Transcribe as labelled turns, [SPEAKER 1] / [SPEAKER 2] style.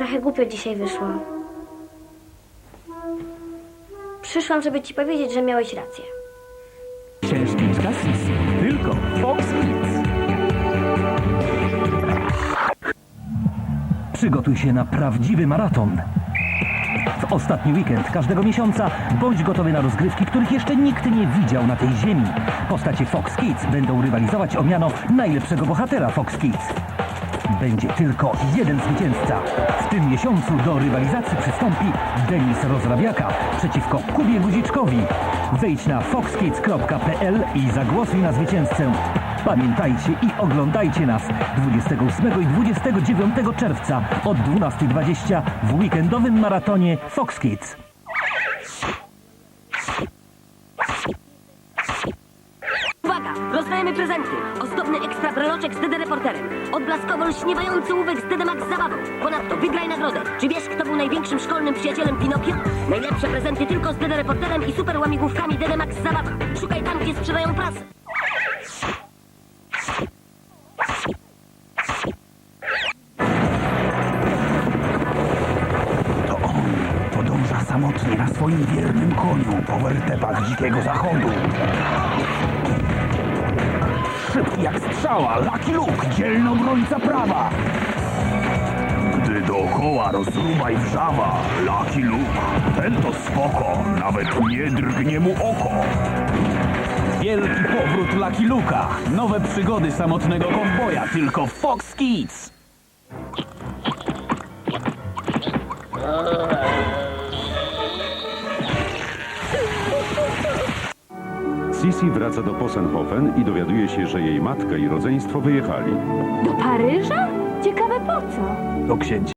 [SPEAKER 1] Trochę głupio dzisiaj wyszło. Przyszłam, żeby ci powiedzieć, że miałeś rację.
[SPEAKER 2] Księżniczka Sisi. Tylko Fox Kids. Przygotuj się na prawdziwy maraton. W ostatni weekend każdego miesiąca bądź gotowy na rozgrywki, których jeszcze nikt nie widział na tej ziemi. Postacie Fox Kids będą rywalizować o miano najlepszego bohatera Fox Kids. Będzie tylko jeden zwycięzca. W tym miesiącu do rywalizacji przystąpi Denis Rozrabiaka przeciwko Kubie Guziczkowi. Wejdź na foxkids.pl i zagłosuj na zwycięzcę. Pamiętajcie i oglądajcie nas 28 i 29 czerwca od 12.20 w weekendowym maratonie Fox Kids.
[SPEAKER 3] Prezenty! Ozdobny ekstra breloczek z DD Reporterem. Odblaskowo lśniewający ołówek z DD Max zabawą. Ponadto wygraj nagrodę. Czy wiesz, kto był największym szkolnym przyjacielem Pinokio? Najlepsze prezenty tylko z DD Reporterem i super łamigłówkami DD Max zabawa. Szukaj tam, gdzie sprzedają prasę.
[SPEAKER 4] To on podąża samotnie na swoim wiernym koniu po wertepach dzikiego zachodu. Strzała, Lucky Luke, dzielny obrońca prawa. Gdy dookoła rozruba i wrzawa, Lucky Luke, ten to spoko, nawet nie drgnie mu oko.
[SPEAKER 2] Wielki powrót Lucky Luka. Nowe przygody samotnego konwoja tylko Fox Kids.
[SPEAKER 5] Sisi wraca do Possenhofen i dowiaduje się, że jej matka i rodzeństwo wyjechali.
[SPEAKER 6] Do Paryża? Ciekawe po co?
[SPEAKER 2] Do księcia.